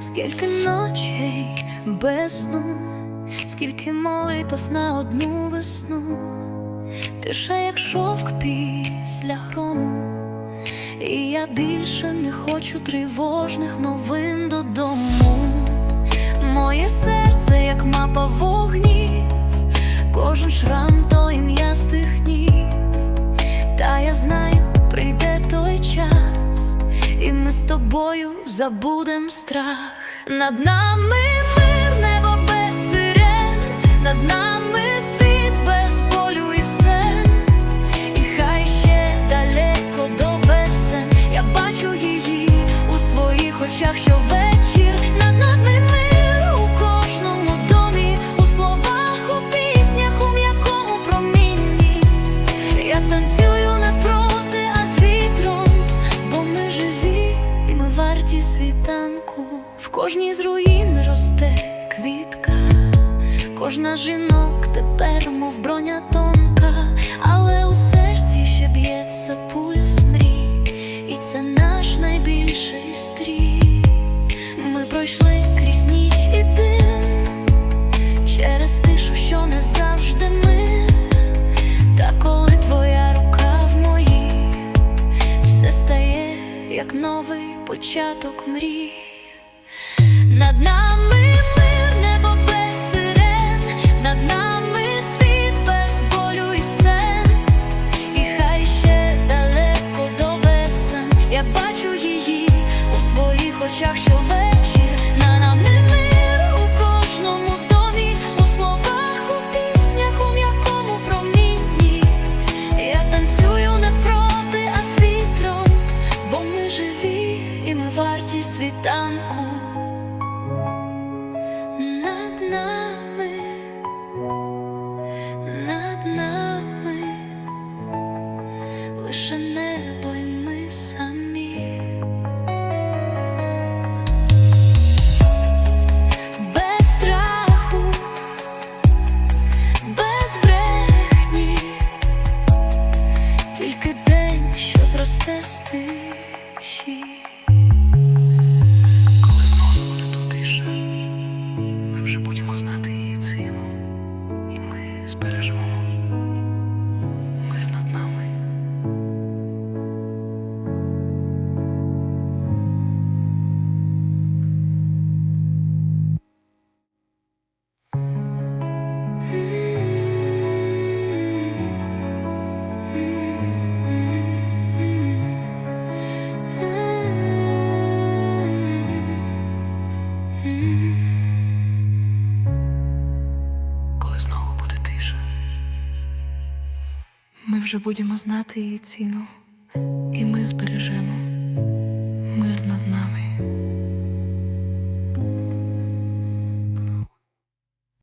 Скільки ночей без сну, скільки молитв на одну весну, тиша, як шовк після грому, і я більше не хочу тривожних новин додому. Моє серце, як мапа вогнів, кожен шрам то ім'я з тих днів. Та я знаю, прийде ми з тобою забудем страх. Над нами мир, небо без сирен, над нами світ без болю і сцен. І хай ще далеко до весен, я бачу її у своїх очах що вечір Над нами світанку. В кожній з руїн росте квітка, кожна жінок тепер, мов броня тонка, але у серці ще б'ється пульс мрій, і це наш найбільший стрій. Ми пройшли крізь ніч і дим, як новий початок мрій. Над нами мир, небо без сирен, над нами світ без болю і сцен. І хай ще далеко до весен, я бачу її у своїх очах щовечір. Лише небо і ми самі. Без страху, без брехні, тільки день, що зросте з. Коли знову буде тут ми вже будемо знати її і ми збережемо вже будемо знати її ціну, і ми збережемо.